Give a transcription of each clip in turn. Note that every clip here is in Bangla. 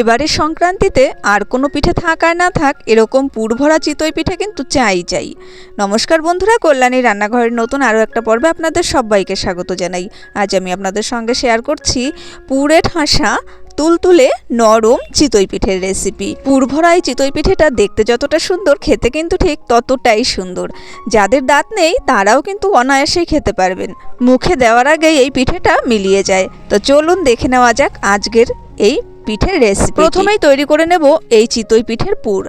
এবারে সংক্রান্তিতে আর কোনো পিঠে থাক আর না থাক, এরকম পুর ভরা চিতই পিঠে কিন্তু চাই চাই। নমস্কার বন্ধুরা, কল্যাণী রান্নাঘরের নতুন আরও একটা পর্বে আপনাদের সবাইকে স্বাগত জানাই। আজ আমি আপনাদের সঙ্গে শেয়ার করছি পুরে ঠাসা তুলতুলে নরম চিতই পিঠের রেসিপি। পুরভরা এই চিতই পিঠেটা দেখতে যতটা সুন্দর, খেতে কিন্তু ঠিক ততটাই সুন্দর। যাদের দাঁত নেই, তারাও কিন্তু অনায়াসেই খেতে পারবেন। মুখে দেওয়ার আগেই এই পিঠেটা মিলিয়ে যায়। তো চলুন দেখে নেওয়া যাক আজকের এই পিঠের রেসিপি প্রথমেই তৈরি করে নেব এই চিতই পিঠের পুর।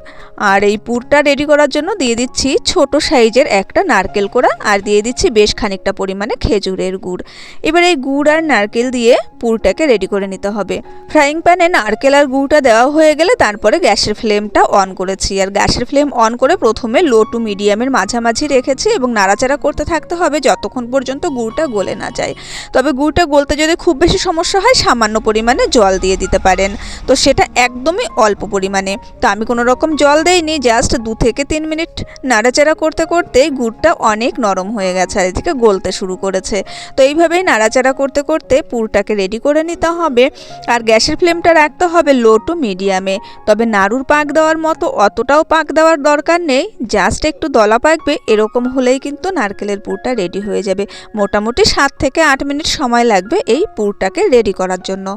আর এই পুরটা রেডি করার জন্য দিয়ে দিচ্ছি ছোট সাইজের একটা নারকেল কোড়া, আর দিয়ে দিচ্ছি বেশ খানিকটা পরিমাণে খেজুরের গুড়। এবার এই গুড় আর নারকেল দিয়ে পুরটাকে রেডি করে নিতে হবে। ফ্রাইং প্যানে নারকেল আর গুড়টা দেওয়া হয়ে গেলে তারপরে গ্যাসের ফ্লেমটা অন করেছি। আর গ্যাসের ফ্লেম অন করে প্রথমে লো টু মিডিয়ামের মাঝামাঝি রেখেছি এবং নাড়াচাড়া করতে থাকতে হবে যতক্ষণ পর্যন্ত গুড়টা গলে না যায়। তবে গুড়টা গলতে যদি খুব বেশি সমস্যা হয়, সামান্য পরিমাণে জল দিয়ে দিতে পারেন। তো সেটা একদমই অল্প পরিমাণে। তো আমি কোনো রকম জল দেইনি জাস্ট দু থেকে তিন মিনিট নাড়াচাড়া করতে করতে গুড়টা অনেক নরম হয়ে গেছে, আর এদিকে গলতে শুরু করেছে। তো এইভাবেই নাড়াচাড়া করতে করতে পুরটাকে রেডি করে নিতে হবে। আর গ্যাসের ফ্লেমটা রাখতে হবে লো টু মিডিয়ামে তবে নাড়ুর পাক দেওয়ার মতো অতটাও পাক দেওয়ার দরকার নেই। জাস্ট একটু দলা পাকবে, এরকম হলেই কিন্তু নারকেলের পুরটা রেডি হয়ে যাবে। মোটামুটি সাত থেকে আট মিনিট সময় লাগবে এই পুরটাকে রেডি করার জন্য।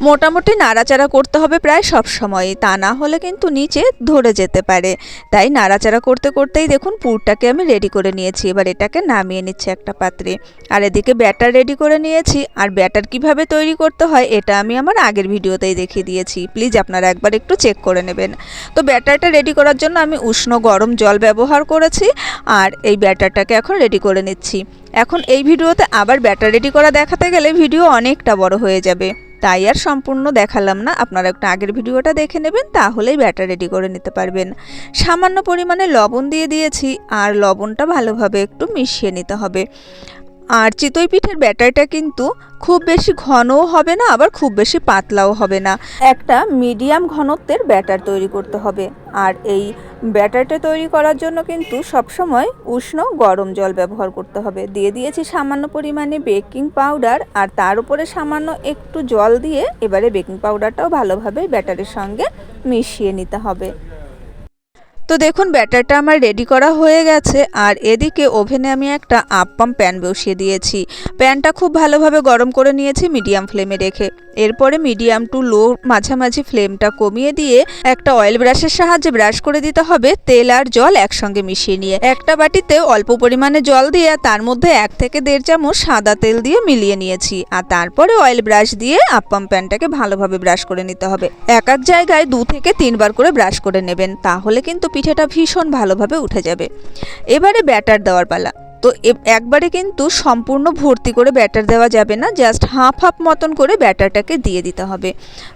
মোটামুটি নাড়াচাড়া করতে হবে প্রায় সব সময়। তা না হলে কিন্তু নিচে ধরে যেতে পারে। তাই নাড়াচাড়া করতে করতেই দেখুন পুরটাকে আমি রেডি করে নিয়েছি। এবার এটাকে নামিয়ে নিচ্ছি একটা পাত্রে। আর এদিকে ব্যাটার রেডি করে নিয়েছি। আর ব্যাটার কীভাবে তৈরি করতে হয় এটা আমি আমার আগের ভিডিওতেই দেখিয়ে দিয়েছি। প্লিজ আপনারা একবার একটু চেক করে নেবেন। তো ব্যাটারটা রেডি করার জন্য আমি উষ্ণ গরম জল ব্যবহার করেছি। আর এই ব্যাটারটাকে এখন রেডি করে নিচ্ছি। এখন এই ভিডিওতে আবার ব্যাটার রেডি করা দেখাতে গেলে ভিডিও অনেকটা বড় হয়ে যাবে। তাই আর সম্পূর্ণ দেখালাম না। আপনারা একটু আগের ভিডিওটা দেখে নেবেন, তাহলেই ব্যাটার রেডি করে নিতে পারবেন। সামান্য পরিমাণে লবণ দিয়ে দিয়েছি, আর লবণটা ভালোভাবে একটু মিশিয়ে নিতে হবে। আর চিতই পিঠের ব্যাটারটা কিন্তু খুব বেশি ঘনও হবে না, আবার খুব বেশি পাতলাও হবে না। একটা মিডিয়াম ঘনত্বের ব্যাটার তৈরি করতে হবে। আর এই ব্যাটারটা তৈরি করার জন্য কিন্তু সবসময় উষ্ণ গরম জল ব্যবহার করতে হবে। দিয়ে দিয়েছি সামান্য পরিমাণে বেকিং পাউডার, আর তার উপরে সামান্য একটু জল দিয়ে এবারে বেকিং পাউডারটাও ভালোভাবে ব্যাটারের সঙ্গে মিশিয়ে নিতে হবে। তো দেখুন, ব্যাটারটা আমার রেডি করা হয়ে গেছে। আর এদিকে ওভেনে আমি একটা আপ্পাম প্যান বসিয়ে দিয়েছি। প্যানটা খুব ভালোভাবে গরম করে নিয়েছি মিডিয়াম ফ্লেমে রেখে। এরপরে মিডিয়াম টু লো মাঝামাঝি ফ্লেমটা কমিয়ে দিয়ে একটা অয়েল ব্রাশের সাহায্যে ব্রাশ করে দিতে হবে। তেল আর জল একসঙ্গে মিশিয়ে নিয়ে। একটা বাটিতে অল্প পরিমাণে জল দিয়ে তার মধ্যে এক থেকে দেড় চামচ সাদা তেল দিয়ে মিলিয়ে নিয়েছি। আর তারপরে অয়েল ব্রাশ দিয়ে আপ্পাম প্যানটাকে ভালোভাবে ব্রাশ করে নিতে হবে। এক এক জায়গায় দু থেকে তিনবার করে ব্রাশ করে নেবেন। তাহলে কিন্তু পিঠেটা ভীষণ ভালোভাবে উঠে যাবে। এবারে ব্যাটার দেওয়ার পালা। তো একবারে কিন্তু সম্পূর্ণ ভর্তি করে ব্যাটার দেওয়া যাবে না জাস্ট হাফ হাফ মতন করে ব্যাটারটাকে দিয়ে দিতে হবে।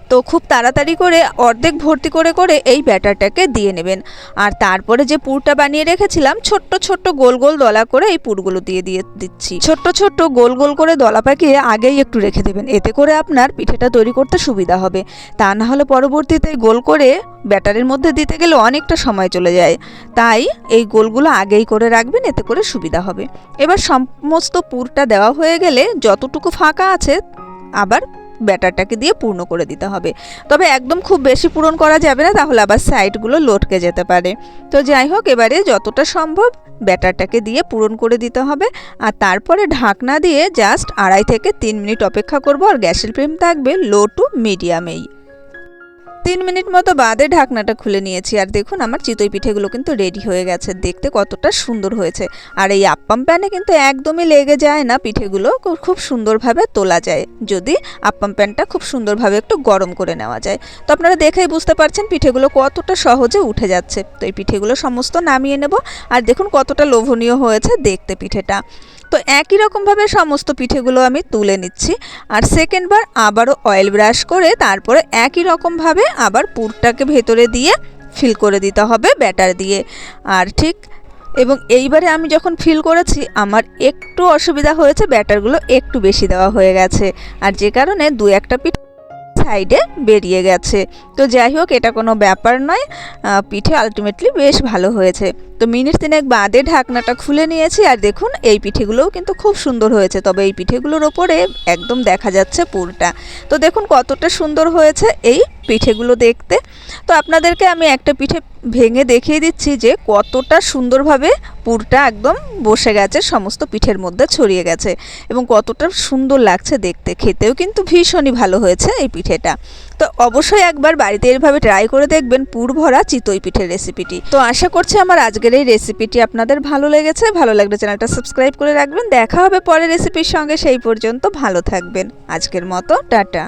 তো খুব তাড়াতাড়ি করে অর্ধেক ভর্তি করে করে এই ব্যাটারটাকে দিয়ে নেবেন। আর তারপরে যে পুরটা বানিয়ে রেখেছিলাম, ছোট্ট ছোট্ট গোল গোল দলা করে এই পুরগুলো দিয়ে দিয়ে দিচ্ছি। ছোট্ট ছোট্ট গোল গোল করে দলা পাকিয়ে আগেই একটু রেখে দেবেন। এতে করে আপনার পিঠেটা তৈরি করতে সুবিধা হবে। তা না হলে পরবর্তীতে গোল করে ব্যাটারের মধ্যে দিতে গেলে অনেকটা সময় চলে যায়। তাই এই গোলগুলো আগেই করে রাখবেন, এতে করে সুবিধা হবে। এবার সমস্ত পুরটা দেওয়া হয়ে গেলে যতটুকু ফাঁকা আছে, আবার ব্যাটারটাকে দিয়ে পূর্ণ করে দিতে হবে। তবে একদম খুব বেশি পূরণ করা যাবে না, তাহলে আবার সাইডগুলো লটকে যেতে পারে। তো যাই হোক, এবারে যতটা সম্ভব ব্যাটারটাকে দিয়ে পূরণ করে দিতে হবে। আর তারপরে ঢাকনা দিয়ে জাস্ট আড়াই থেকে তিন মিনিট অপেক্ষা করব, আর গ্যাসের ফ্লেম থাকবে লো টু মিডিয়ামেই তিন মিনিট মতো বাদে ঢাকনাটা খুলে নিয়েছি। আর দেখুন, আমার চিতই পিঠেগুলো কিন্তু রেডি হয়ে গেছে। দেখতে কতটা সুন্দর হয়েছে। আর এই আপ্পাম প্যানে কিন্তু একদমই লেগে যায় না পিঠেগুলো। খুব সুন্দরভাবে তোলা যায়। যদি আপ্পাম প্যানটা খুব সুন্দরভাবে একটু গরম করে নেওয়া যায়। তো আপনারা দেখেই বুঝতে পারছেন পিঠেগুলো কতটা সহজে উঠে যাচ্ছে। তো এই পিঠেগুলো সমস্ত নামিয়ে নেব। আর দেখুন কতটা লোভনীয় হয়েছে দেখতে পিঠেটা। তো একই রকমভাবে সমস্ত পিঠেগুলো আমি তুলে নিচ্ছি। আর সেকেন্ডবার আবারও অয়েল ব্রাশ করে তারপরে একই রকমভাবে আবার পুরটাকে ভেতরে দিয়ে ফিল করে দিতে হবে ব্যাটার দিয়ে। আর ঠিক এবং এইবারে আমি যখন ফিল করেছি, আমার একটু অসুবিধা হয়েছে ব্যাটারগুলো একটু বেশি দেওয়া হয়ে গেছে। আর যে কারণে দু একটা পিঠ সাইডে বেরিয়ে গেছে। তো যাই হোক, এটা কোনো ব্যাপার নয়। পিঠে আলটিমেটলি বেশ ভালো হয়েছে। তো মিনিট তিনেক বাদে ঢাকনাটা খুলে নিয়েছি আর দেখুন, এই পিঠেগুলোও কিন্তু খুব সুন্দর হয়েছে। তবে এই পিঠেগুলোর ওপরে একদম দেখা যাচ্ছে পুরটা। তো দেখুন কতটা সুন্দর হয়েছে এই পিঠেগুলো দেখতে। তো আপনাদেরকে আমি একটা পিঠে ভেঙে দেখিয়ে দিচ্ছি যে কতটা সুন্দরভাবে পুরটা একদম বসে গেছে, সমস্ত পিঠের মধ্যে ছড়িয়ে গেছে এবং কতটা সুন্দর লাগছে দেখতে। খেতেও কিন্তু ভীষণই ভালো হয়েছে এই পিঠেটা। তো অবশ্যই একবার বাড়িতে এইভাবে ট্রাই করে দেখবেন পুর ভরা চিতই পিঠের রেসিপিটি। তো আশা করছি আমার আজকের এই রেসিপিটি আপনাদের ভালো লেগেছে। ভালো লাগলে চ্যানেলটা সাবস্ক্রাইব করে রাখবেন। দেখা হবে পরের রেসিপির সঙ্গে, সেই পর্যন্ত ভালো থাকবেন। আজকের মতো, টাটা।